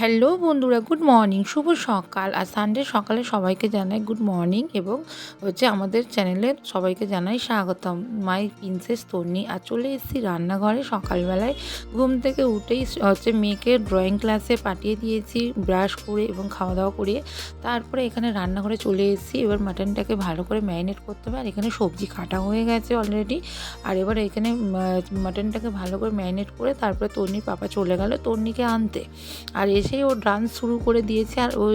Hello বন্ধুরা, good morning, শুভ সকাল। আর Sunday সকালে সবাইকে জানাই গুড মর্নিং এবং হচ্ছে আমাদের চ্যানেলে সবাইকে জানাই স্বাগতম। মাই প্রিন্সেস তন্নি আর চলে এসেছি রান্নাঘরে। সকালবেলায় ঘুম থেকে উঠেই হচ্ছে মেয়েকে ড্রয়িং ক্লাসে পাঠিয়ে দিয়েছি ব্রাশ করে এবং খাওয়া দাওয়া করিয়ে। তারপরে এখানে রান্নাঘরে চলে এসেছি। এবার মাটনটাকে ভালো করে ম্যারিনেট করতে হবে। আর এখানে সবজি কাটা হয়ে গেছে অলরেডি আর এবার এখানে মাটনটাকে ভালো করে ম্যারিনেট করে তারপরে তন্নির পাপা চলে গেল তন্নিকে আনতে। আর এসেই ও ডান্স শুরু করে দিয়েছে আর ওই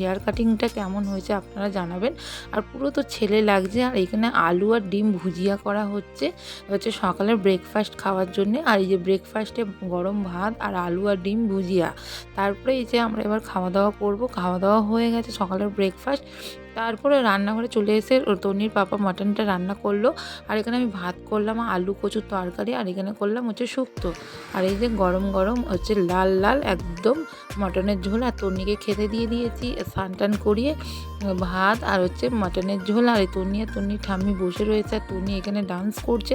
হেয়ার কাটিংটা কেমন হয়েছে আপনারা জানাবেন। আর পুরো তো ছেলে লাগছে আর এখানে আলু আর ডিম ভুজিয়া করা হচ্ছে। হচ্ছে সকালের ব্রেকফাস্ট খাওয়ার জন্যে। আর এই যে ব্রেকফাস্টে গরম ভাত আর আলু আর ডিম ভুজিয়া। তারপরে এই যে আমরা এবার খাওয়া দাওয়া করব। খাওয়া দাওয়া হয়ে গেছে সকালের ব্রেকফাস্ট তারপরে রান্নাঘরে চলে এসে ওর তনির পাপা মাটনটা রান্না করল। আর এখানে আমি ভাত করলাম, আলু কচুর তরকারি, আর এখানে করলাম হচ্ছে শুক্তো। আর এই যে গরম গরম হচ্ছে লাল লাল একদম মটনের ঝোল, আর তন্নিকে খেতে দিয়ে দিয়েছি। স্নান টান করিয়ে ভাত আর হচ্ছে মটনের ঝোল। আর এই তন্নি আর তন্নি ঠাম্মি বসে রয়েছে, আর তন্নি এখানে ডান্স করছে।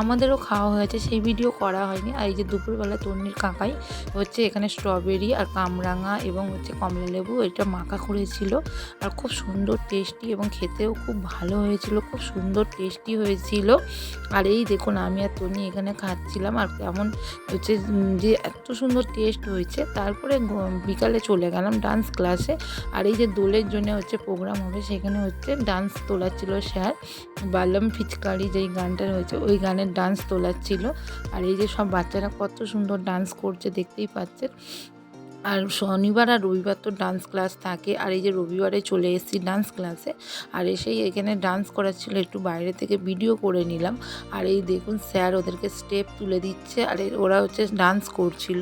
আমাদেরও খাওয়া হয়েছে, সেই ভিডিও করা হয়নি। আর এই যে দুপুরবেলা তন্নির কাকাই হচ্ছে এখানে স্ট্রবেরি আর কামরাঙা এবং হচ্ছে কমলা লেবু এটা মাখা করেছিল। আর খুব সুন্দর টেস্টি এবং খেতেও খুব ভালো হয়েছিল, খুব সুন্দর টেস্টি হয়েছিল। আর এই দেখুন, আমি আর তনি এখানে খাচ্ছিলাম আর কেমন হচ্ছে যে এত সুন্দর টেস্ট হয়েছে। তারপরে বিকালে চলে গেলাম ডান্স ক্লাসে আর এই যে দোলের জন্য হচ্ছে প্রোগ্রাম হবে, সেখানে হচ্ছে ডান্স তোলাচ্ছিল স্যার বালম ফিচকারি যেই গানটা রয়েছে ওই গানের ডান্স তোলাচ্ছিল আর এই যে সব বাচ্চারা কত সুন্দর ডান্স করছে, দেখতেই পাচ্ছেন। আর শনিবার আর রবিবার তো ডান্স ক্লাস থাকে। আর এই যে রবিবারে চলে এসেছি ডান্স ক্লাসে আর এসেই এখানে ডান্স করার ছিল একটু বাইরে থেকে ভিডিও করে নিলাম। আর এই দেখুন স্যার ওদেরকে স্টেপ তুলে দিচ্ছে, আর ওরা হচ্ছে ডান্স করছিল।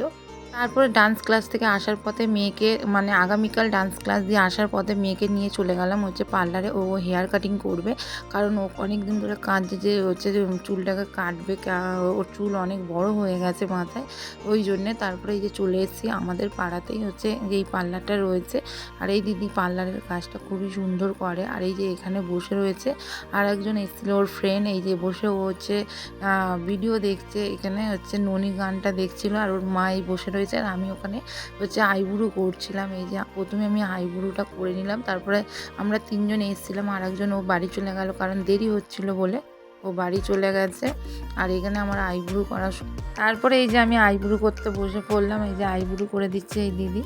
তারপরে ডান্স ক্লাস থেকে আসার পথে মেয়েকে মানে আগামীকাল ডান্স ক্লাস দিয়ে আসার পথে মেয়েকে নিয়ে চলে গেলাম হচ্ছে পার্লারে ও হেয়ার কাটিং করবে, কারণ ও অনেক দিন ধরে কাঁদছে যে হচ্ছে চুলটাকে কাটবে ওর চুল অনেক বড় হয়ে গেছে মাথায়। ওই জন্যে তারপরে এই যে চলে এসেছি আমাদের পাড়াতেই হচ্ছে এই পার্লারটা রয়েছে। আর এই দিদি পার্লারের কাজটা খুবই সুন্দর করে। আর এই যে এখানে বসে রয়েছে, আর একজন এসেছিল ওর ফ্রেন্ড এই যে বসে ও হচ্ছে ভিডিও দেখছে। এখানে হচ্ছে ননি গানটা দেখছিল, আর ওর মা এই বসে রয়েছে। আর আমি ওখানে হচ্ছে আইবুড়ো করছিলাম। এই যে প্রথমে আমি আইবুড়োটা করে নিলাম, তারপরে আমরা তিনজন এসেছিলাম আর একজন ও বাড়ি চলে গেল কারণ দেরি হচ্ছিল বলে। ও বাড়ি চলে গেছে। আর এখানে আমার আইব্রু করা তারপরে এই যে আমি আইব্রু করতে বসে পড়লাম, এই যে আইব্রু করে দিচ্ছে এই দিদি।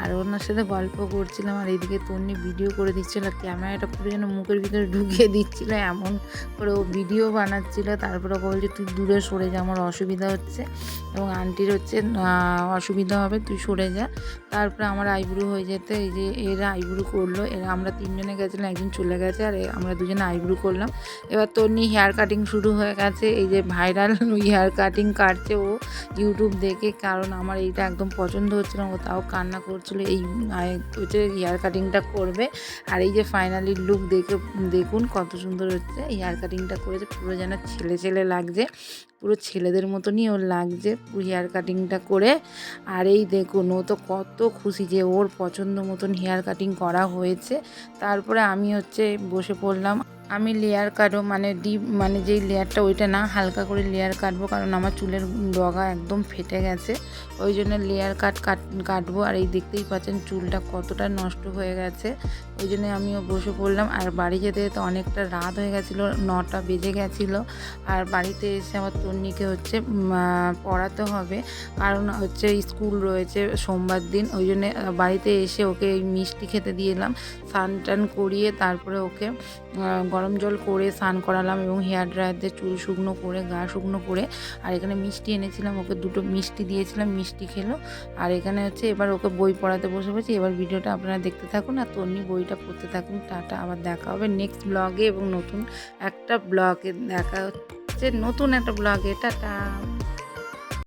আর ওনার সাথে গল্প করছিলাম, আর এইদিকে তন্নি ভিডিও করে দিচ্ছিল ক্যামেরাটা পুরো যেন মুখের ভিতরে ঢুকিয়ে দিচ্ছিল, এমন করে ও ভিডিও বানাচ্ছিল। তারপরে ও বলছে, তুই দূরে সরে যা, আমার অসুবিধা হচ্ছে। এবং আন্টির হচ্ছে অসুবিধা হবে, তুই সরে যা। তারপরে আমার আইব্রু হয়ে যেতে, এই যে এরা আইব্রু করল, এরা আমরা তিনজনে গেছিলাম, একজন চলে গেছে, আর আমরা দুজনে আইব্রু করলাম। এবার তন্নি হেয়ার কাটিং শুরু হয়ে গেছে। এই যে ভাইরাল হেয়ার কাটিং কাটছে ও ইউটিউব দেখে, কারণ আমার এইটা একদম পছন্দ হচ্ছিল ও তাও কান্না করছিল, এই হচ্ছে হেয়ার কাটিংটা করবে। আর এই যে ফাইনালি লুক দেখে, দেখুন কত সুন্দর হচ্ছে হেয়ার কাটিংটা করেছে, পুরো যেন ছেলে ছেলে লাগছে, পুরো ছেলেদের মতনই ওর লাগছে হেয়ার কাটিংটা করে। আর এই দেখুন, ও তো কত খুশি যে ওর পছন্দ মতন হেয়ার কাটিং করা হয়েছে। তারপরে আমি হচ্ছে বসে পড়লাম। আমি লেয়ার কাটবো মানে ডিপ মানে যেই লেয়ারটা ওইটা না, হালকা করে লেয়ার কাটবো, কারণ আমার চুলের ডগা একদম ফেটে গেছে। ওই জন্য লেয়ার কাট কাট কাটবো, আর এই দেখতেই পাচ্ছেন চুলটা কতটা নষ্ট হয়ে গেছে। ওই জন্য আমিও বসে পড়লাম, আর বাড়ি যেতে যেতে অনেকটা রাত হয়ে গেছিল, নটা বেজে গেছিল। আর বাড়িতে এসে আমার তন্নিকে হচ্ছে পড়াতে হবে, কারণ হচ্ছে স্কুল রয়েছে সোমবার দিন, ওই জন্য বাড়িতে এসে ওকে মিষ্টি খেতে দিয়ে এলাম স্নান টান করিয়ে তারপরে ওকে গরম জল করে স্নান করালাম এবং হেয়ার ড্রায়ারদের চুল শুকনো করে, গা শুকনো করে। আর এখানে মিষ্টি এনেছিলাম, ওকে দুটো মিষ্টি দিয়েছিলাম, মিষ্টি খেলো। আর এখানে হচ্ছে এবার ওকে বই পড়াতে বসে বসে এবার ভিডিওটা আপনারা দেখতে থাকুন আর তন্নি বইটা পড়তে থাকুন। টাটা, আবার দেখা হবে নেক্সট ব্লগে এবং নতুন একটা ব্লগে দেখা হচ্ছে নতুন একটা ব্লগে টাটা।